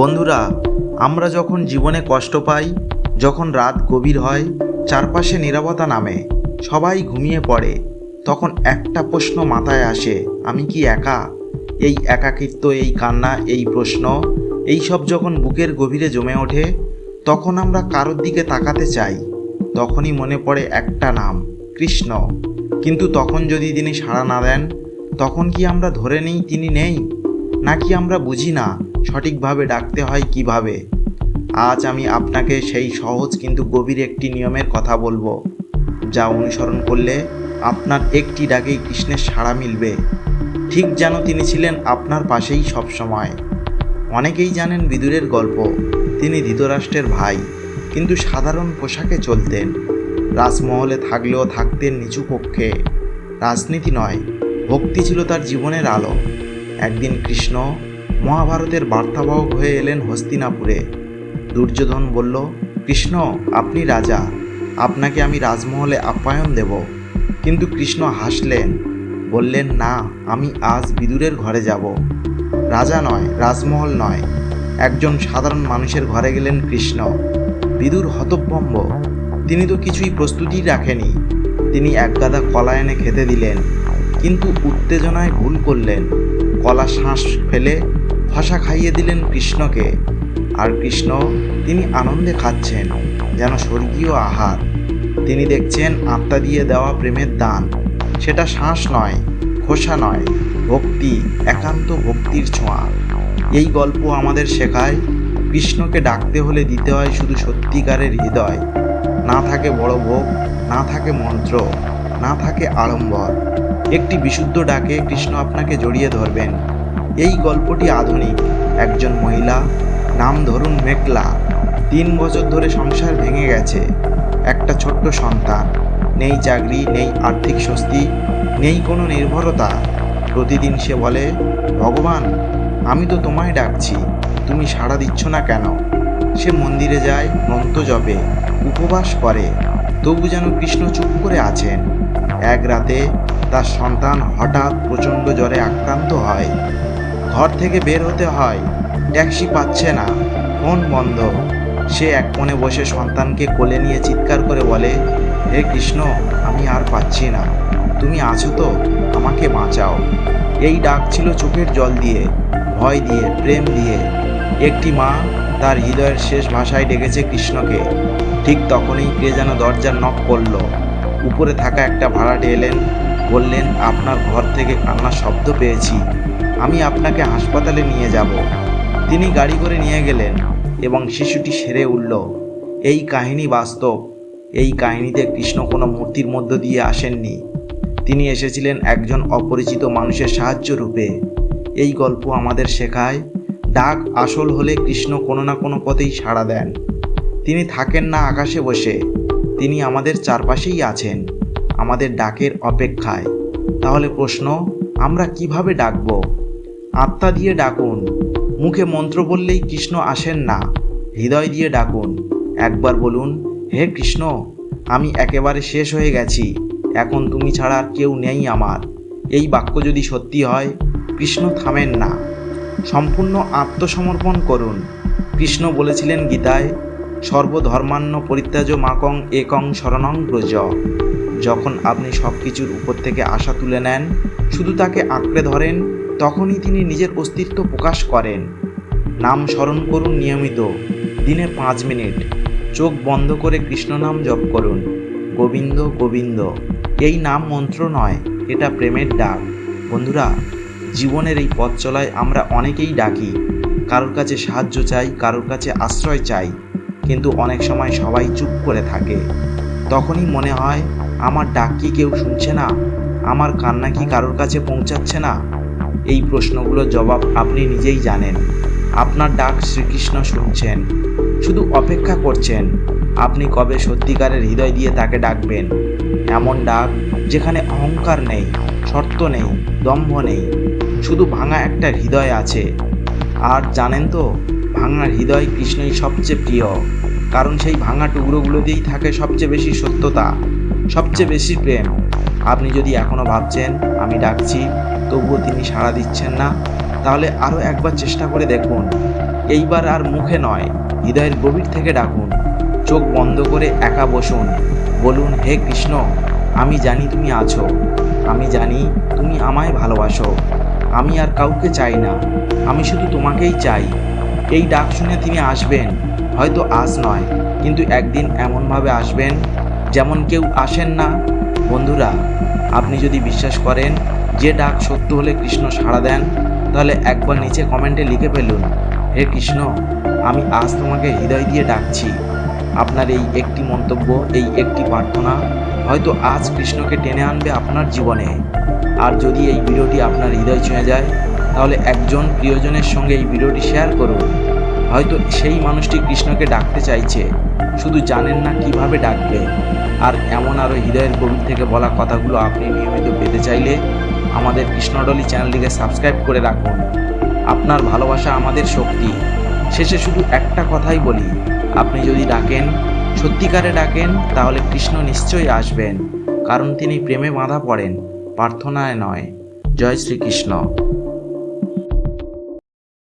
বন্ধুরা, আমরা যখন জীবনে কষ্ট পাই, যখন রাত গভীর হয়, চারপাশে নীরবতা নামে, সবাই ঘুমিয়ে পড়ে, তখন একটা প্রশ্ন মাথায় আসে, আমি কি একা? এই একাকিত্ব, এই কান্না, এই প্রশ্ন এই সব যখন বুকের গভীরে জমে ওঠে, তখন আমরা কারোর দিকে তাকাতে চাই, তখনই মনে পড়ে একটা নাম, কৃষ্ণ। কিন্তু তখন যদি তিনি সাড়া না দেন, তখন কি আমরা ধরে নেই তিনি নেই? নাকি আমরা বুঝি না? সঠিকভাবে ডাকতে হয় কীভাবে? আজ আমি আপনাকে সেই সহজ কিন্তু গভীর একটি নিয়মের কথা বলব, যা অনুসরণ করলে আপনার একটি ডাকেই কৃষ্ণের সাড়া মিলবে। ঠিক যেন তিনি ছিলেন আপনার পাশেই সবসময়। অনেকেই জানেন বিদুরের গল্প, তিনি ধৃতরাষ্ট্রের ভাই, কিন্তু সাধারণ পোশাকে চলতেন। রাজমহলে থাকলেও থাকতেন নিচু কক্ষে। রাজনীতি নয়, ভক্তি ছিল তার জীবনের আলো। একদিন কৃষ্ণ মহাভারতের বার্তাবাহক হয়ে এলেন হস্তিনাপুরে। দুর্যোধন বলল, কৃষ্ণ, আপনি রাজা। আপনাকে আমি রাজমহলে আপ্যায়ন দেব। কিন্তু কৃষ্ণ হাসলেন, বললেন, না, আমি আজ বিদুরের ঘরে যাব। রাজা নয়, রাজমহল নয়। একজন সাধারণ মানুষের ঘরে গেলেন কৃষ্ণ। বিদুর হতভম্ব। তিনি তো কিছুই প্রস্তুতি রাখেনি। তিনি এক গাদা কলা এনে খেতে দিলেন। কিন্তু উত্তেজনায় ভুল করলেন। কলা শ্বাস ফেলে ফসা খাইয়ে দিলেন কৃষ্ণকে। আর কৃষ্ণ, তিনি আনন্দে খাচ্ছেন, যেন স্বর্গীয় আহার। তিনি দেখছেন আত্মা দিয়ে দেওয়া প্রেমের দান। সেটা শ্বাস নয়, খোসা নয়, ভক্তি, একান্ত ভক্তির ছোঁয়া। এই গল্প আমাদের শেখায়, কৃষ্ণকে ডাকতে হলে দিতে হয় শুধু সত্যিকারের হৃদয়। না থাকে বড় ভোগ, না থাকে মন্ত্র, না থাকে আড়ম্বর। একটি বিশুদ্ধ ডাকে কৃষ্ণ আপনাকে জড়িয়ে ধরবেন। এই গল্পটি আধুনিক। একজন মহিলা, নাম ধরুন মেকলা তিন বছর ধরে সংসার ভেঙে গেছে। একটা ছোট্ট সন্তান, নেই চাকরি, নেই আর্থিক স্বস্তি, নেই কোনো নির্ভরতা। প্রতিদিন সে বলে, ভগবান, আমি তো তোমায় ডাকছি, তুমি সাড়া দিচ্ছ না কেন? সে মন্দিরে যায়, মন্ত্র জপে, উপবাস করে, তবু যেন কৃষ্ণ চুপ করে আছেন। এক রাতে তার সন্তান হঠাৎ প্রচণ্ড জ্বরে আক্রান্ত হয়। ঘর থেকে বের হতে হয়। ট্যাক্সি পাচ্ছে না। ফোন বন্ধ। সে এক কোণে বসে সন্তানকে কোলে নিয়ে চিৎকার করে বলে, হে কৃষ্ণ, আমি আর পাচ্ছি না। তুমি আছো তো? আমাকে বাঁচাও। এই ডাক ছিল চোখের জল দিয়ে, ভয় দিয়ে, প্রেম দিয়ে। একটি মা তার হৃদয়ের শেষ ভাষায় ডেকেছে কৃষ্ণকে। ঠিক তখনই কে যেন দরজার নখ করল। উপরে থাকা একটা ভাড়াটে এলেন। বললেন, আপনার ঘর থেকে কান্নার শব্দ পেয়েছি। আমি আপনাকে হাসপাতালে নিয়ে যাব। তিনি গাড়ি করে নিয়ে গেলেন এবং শিশুটি সেরে উঠল। এই কাহিনী বাস্তব। এই কাহিনীতে কৃষ্ণ কোনো মূর্তির মধ্য দিয়ে আসেননি। তিনি এসেছিলেন একজন অপরিচিত মানুষের সাহায্য রূপে। এই গল্প আমাদের শেখায়, ডাক আসল হলে কৃষ্ণ কোনো না কোনো পথেই সাড়া দেন। তিনি থাকেন না আকাশে বসে। তিনি আমাদের চারপাশেই আছেন। আমাদের ডাকের অপেক্ষায়। তাহলে প্রশ্ন, আমরা কীভাবে ডাকব? আত্মা দিয়ে ডাকুন। মুখে মন্ত্র বললেই কৃষ্ণ আসেন না। হৃদয় দিয়ে ডাকুন। একবার বলুন, হে কৃষ্ণ, আমি একেবারে শেষ হয়ে গেছি। এখন তুমি ছাড়া আর কেউ নেই আমার। এই বাক্য যদি সত্যি হয়, কৃষ্ণ থামেন না। সম্পূর্ণ আত্মসমর্পণ করুন। কৃষ্ণ বলেছিলেন গীতায় সর্বধর্মান্য পরিত্যাজ মাকং একং শরণং ব্রজ। যখন আপনি সব কিছুর উপর থেকে আশা তুলে নেন, শুধু তাকে আঁকড়ে ধরেন, তখনই তিনি নিজের অস্তিত্ব প্রকাশ করেন। নাম স্মরণ করুন নিয়মিত, দিনে পাঁচ মিনিট। চোখ বন্ধ করে কৃষ্ণ নাম জপ করুন। গোবিন্দ গোবিন্দ, এই নাম মন্ত্র নয়, এটা প্রেমের ডাক। বন্ধুরা, জীবনের এই পথ চলায় আমরা অনেকেই ডাকি। কারোর কাছে সাহায্য চাই, কারোর কাছে আশ্রয় চাই, কিন্তু অনেক সময় সবাই চুপ করে থাকে। তখনই মনে হয় আমার ডাক কি কেউ শুনছে না? আমার কান্না কি কারোর কাছে পৌঁছাচ্ছে না? এই প্রশ্নগুলোর জবাব আপনি নিজেই জানেন। আপনার ডাক শ্রীকৃষ্ণ শুনছেন, শুধু অপেক্ষা করছেন। আপনি কবে সত্যিকারের হৃদয় দিয়ে তাকে ডাকবেন? এমন ডাক যেখানে অহংকার নেই, শর্ত নেই, দম্ভ নেই, শুধু ভাঙা একটা হৃদয় আছে। আর জানেন তো, ভাঙা হৃদয় কৃষ্ণই সবচেয়ে প্রিয়, কারণ সেই ভাঙা টুকরোগুলো দিয়েই থাকে সবচেয়ে বেশি সত্যতা। সবচেয়ে বেশি প্রেম। আপনি যদি এখনও ভাবছেন, আমি ডাকছি, তবুও তিনি সাড়া দিচ্ছেন না, তাহলে আরও একবার চেষ্টা করে দেখুন। এইবার আর মুখে নয়, হৃদয়ের গভীর থেকে ডাকুন। চোখ বন্ধ করে একা বসুন। বলুন, হে কৃষ্ণ, আমি জানি তুমি আছো। আমি জানি তুমি আমায় ভালোবাসো। আমি আর কাউকে চাই না। আমি শুধু তোমাকেই চাই। এই ডাক শুনে তিনি আসবেন। হয়তো আজ নয়, কিন্তু একদিন এমনভাবে আসবেন যেমন কেউ আসেন না, বন্ধুরা, আপনি যদি বিশ্বাস করেন, যে ডাক সত্য হলে কৃষ্ণ সাড়া দেন, তাহলে একবার নিচে কমেন্টে লিখে ফেলুন, হে কৃষ্ণ, আমি আজ তোমাকে হৃদয় দিয়ে ডাকছি। আপনার এই একটি মন্তব্য, এই একটি প্রার্থনা, হয়তো আজ কৃষ্ণকে টেনে আনবে আপনার জীবনে। আর যদি এই ভিডিওটি আপনার হৃদয় ছুঁয়ে যায়, তাহলে একজন প্রিয়জনের সঙ্গে এই ভিডিওটি শেয়ার করুন। হয়তো সেই মানুষটি কৃষ্ণকে ডাকতে চাইছে। শুধু জানেন না কীভাবে ডাকবে। আর এমন আরও হৃদয়ের গভীর থেকে বলা কথাগুলো আপনি নিয়মিত পেতে চাইলে আমাদের কৃষ্ণডলি চ্যানেলটিকে সাবস্ক্রাইব করে রাখুন। আপনার ভালোবাসা আমাদের শক্তি। শেষে শুধু একটা কথাই বলি, আপনি যদি ডাকেন, সত্যিকারে ডাকেন, তাহলে কৃষ্ণ নিশ্চয়ই আসবেন। কারণ তিনি প্রেমে বাঁধা পড়েন, প্রার্থনায় নয়। জয় শ্রীকৃষ্ণ।